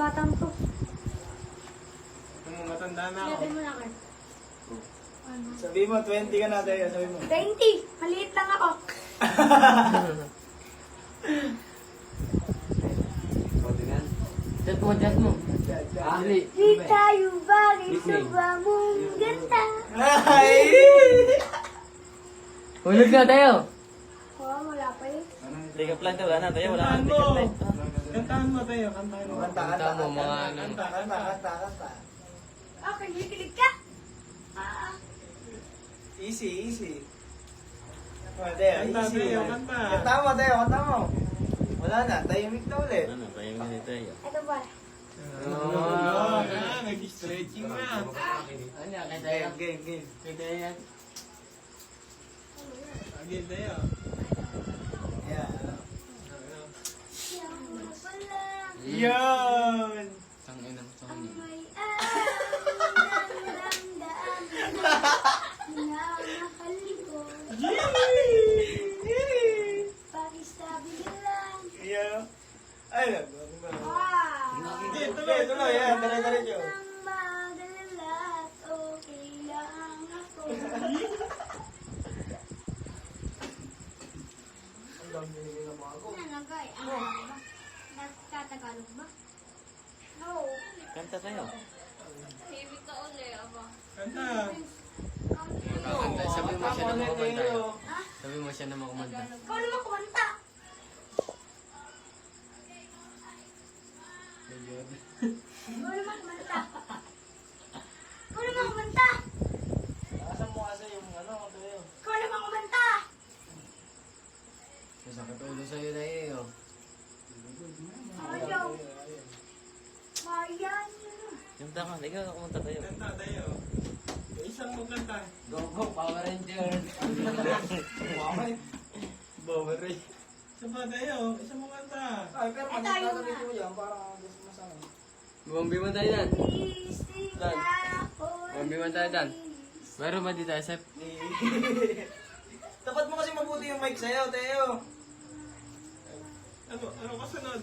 Batang to. Ito mo, matanda na ako. Sabi mo na, Kurt. Ano? Sabi mo, 20 ka na tayo. Sabi mo. 20! Maliit lang ako. Chat mo, chat mo. Ali. Di tayo bagay sa bamong ganda. Ay! Hulog na tayo. Oh, wala pa yun. Hindi ka plan wala na tayo, wala na tayo. Kantahan mo tayo, kantahan mo. Kanta, Kanta mo, mga ano. Kanta, kanta, kanta, kanta. Ah, kinikilig ka. Ah, Easy, easy. Kanta, Teo, Kanta, easy. Teo, kanta. Kanta mo, Teo, kanta mo. Wala na, tahimik na ulit. Ano, tayo nga dito tayo. ito ba? Oh, na, nag-stretching na. Ano, kay tayo. Game, game, game. Kay tayo yan. Again tayo. Yeah. Siya nga pala Yun! Tang ina mo, ang Tony. may alam ng daan na mahal ko. Pakisabi lang. Yeah. Ay, nag- Wow! Hindi, tuloy, Tuloy, yan. Dire-diretso. Ako. Ang dami ng mga ko. Nanagay, ano ba? Nagtatagalog ba? No. Kanta tayo. Kanta. Kakanta. Sabi mo siya na makumanta. Sabi mo siya na makumanta. Ikaw naman kumanta. Ikaw naman kumanta. Ikaw naman kumanta. Asan mo kasi yung ano, Teo? Ikaw naman kumanta. Masakit ulo sa'yo na iyo. Ayaw. Mayan. Kanta ka, ikaw kumanta tayo. Kanta tayo. Isang mo kanta. Go, go, Power Ranger. Bowery. Isa pa tayo. Isang mo kanta. Ay, pero pag tayo nagkakalit na. mo yan, parang gusto mo sa akin. Bumbi mo tayo dan. Isip Dan. mo tayo dan. Meron ba dito, Sep? Tapat mo kasi mabuti yung mic sa'yo, Teo. Ano, ano kasunod?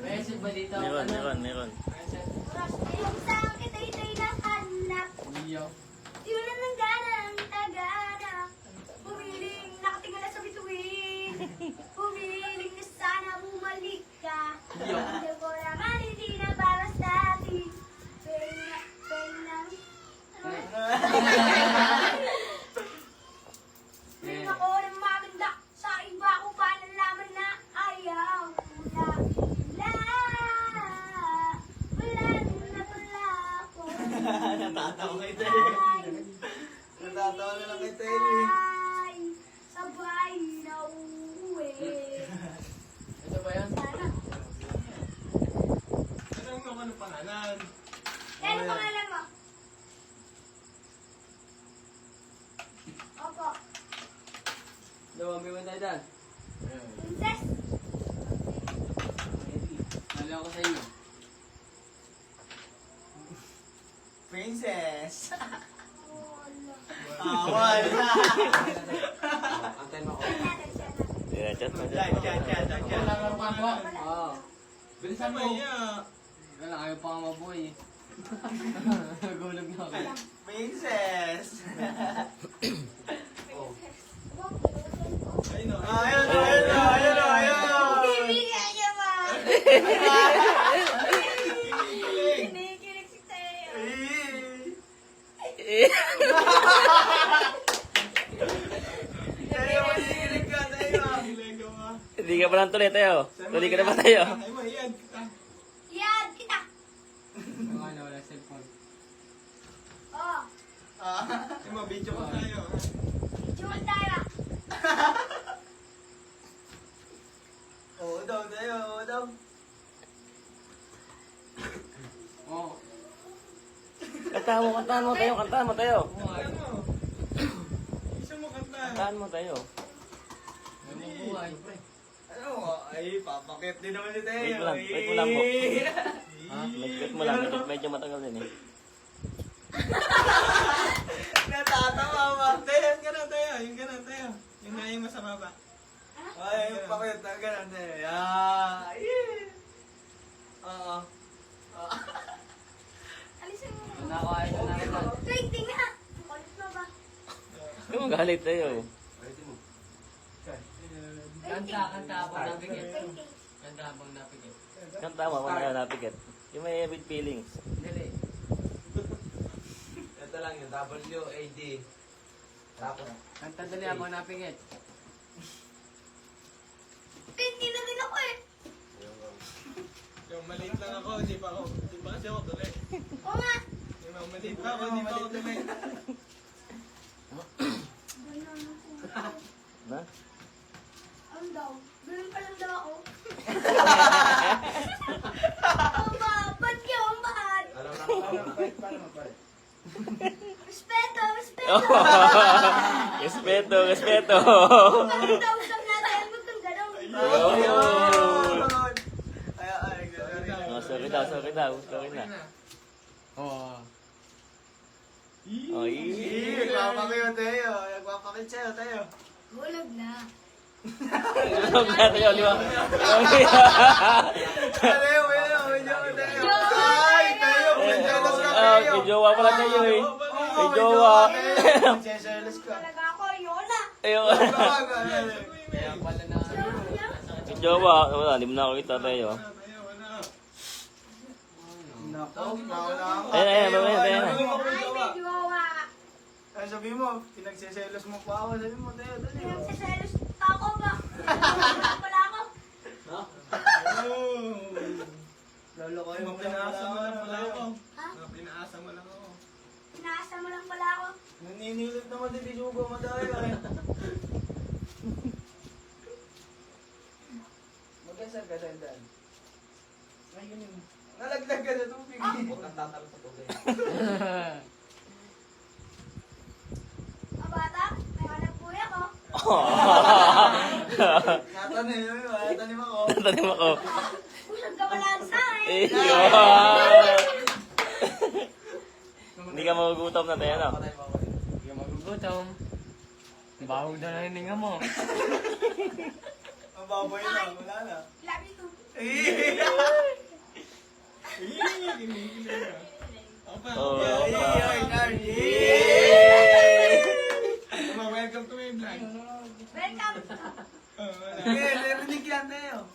May Sep ba dito? Meron, meron, meron. Oras ayong sa akin ay tay na anak. Iyo. Yun ang gana ng tagana. Pumiling nakatingala sa bituin. Pumiling na sana bumalik ka. Hindi ko naman hindi na para sa atin. Pena, pena. Hindi ako ng maganda. Sa iba ko pa nalaman na ayaw. Wala, wala. Wala na pala ako. Natatawa kay Teo. Natatawa na lang kay Teo. eh. Ay, sabay na uuwi. Ito ba yan? Sana. Ano ang ano pangalan? Ano pangalan mo? Opo, Bumbi mo tayo dan. princess. Nalo ko sa inyo. Princess. Wala. Ah, wala. Antay mo ako. Yeah, chat mo, Chat, chat. chat, chat, chat, chat. Oo. Bilisan mo. Wala, ayaw pa nga mabuhay eh. Nagulog na ako. Princess. Ayun o. Ah, Ayun, ayun, ayun, ayun. Bibigyan niya ba? Kinikilig si Teo. Eh. Teo, mahilig ka, Teo. Hilig ka ba? Hindi ka pa lang tuloy tayo. Tuloy ka na ba tayo? Ay mo, iyan kita. Yan, kita. Na wala cellphone. Oh, Ah. Mo, video ko tayo. Jewel tayo. Oo daw, Teo, oo daw. Oo. Kantahan mo, kantahan mo tayo, kantahan mo tayo. Ano? Isang mo kanta. Kantahan mo tayo. Mabuhay. Ano, ay, papakit din naman si Teo. Wait mo lang, wait mo lang po. Ha? Medyo mo lang, medyo, medyo matagal din eh. Natatawa ba? Tayo, yung ganun tayo. Yung ganun tayo. Yung na yung nasa baba. Ay, yung pakit na ganun Teo. Yeah. Yeah. Oo. Alisin mo. Nakain na namin na. Twenty nga. Kulit mo ba? Mo galit tayo. Kanta, kanta habang napikit. Twenty. Kanta habang napikit. Kanta mo, kung ayaw napikit. Yung may with feelings. Dali. Ito lang yung W-A-D. Tapos, Kanta dali habang napikit. Twenty na din ako eh. Yung maliit lang ako, hindi pa ako, hindi pa kasi ako tuloy. Oo nga. Yung maliit pa ako, hindi pa ako tuloy. Na? Ano daw? Ganun pa lang daw ako. Ang babad niyo, ang bad. alam na ako. Respeto, respeto. respeto, sa natin, huwag kang galaw. Ayun. Ay, ay, ay. Oh, sorry daw, sorry daw. Sorry na. Oo. Oh, Ih, nagpapakil tayo. Nagpapakil sa'yo tayo. Hulog na. Huwag na tayo, di ba? Tayo, tayo, tayo. Ay, tayo, may jowa pala tayo eh. May jowa. Magseselos ka. Talaga ako, yun na. Ayun. Kaya pala na. May jowa. Wala, hindi mo na ako kita tayo. Ako. Ayan, ayan, ayan, ayan, ayan. Ay, may jowa. Ay, sabi mo, pinagseselos mo pa ako. Sabi mo, tayo, tayo. Pinagsiselos pa ako ba? Wala ako. Oh. Lalo kayo Mga pinaasa mo lang pala ako. Ha? Mga pinaasa mo lang ako. Pinaasa mo lang pala ako. Naninilit naman din yung sugo mo tayo eh. Mag-asal ka sa dan. Ay, ganun. Nalaglag ka sa tubig. Huwag kang tatalo sa tubig. Ang bata, may anak buhay ako. Natanim yun, natanim ako. Tanim ako. Busog ka pala sa akin. Ayun. Hindi ka magugutom na tayo, no? Ka magugutom. Bahog na lang hininga mo. Ang baboy na, wala na. Love you too. Eh! Oh, welcome to my vlog. Welcome. Oh, wala. Okay, narinig yan tayo.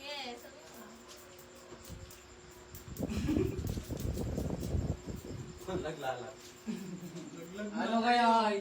Yes. Naglag na. Ano kaya?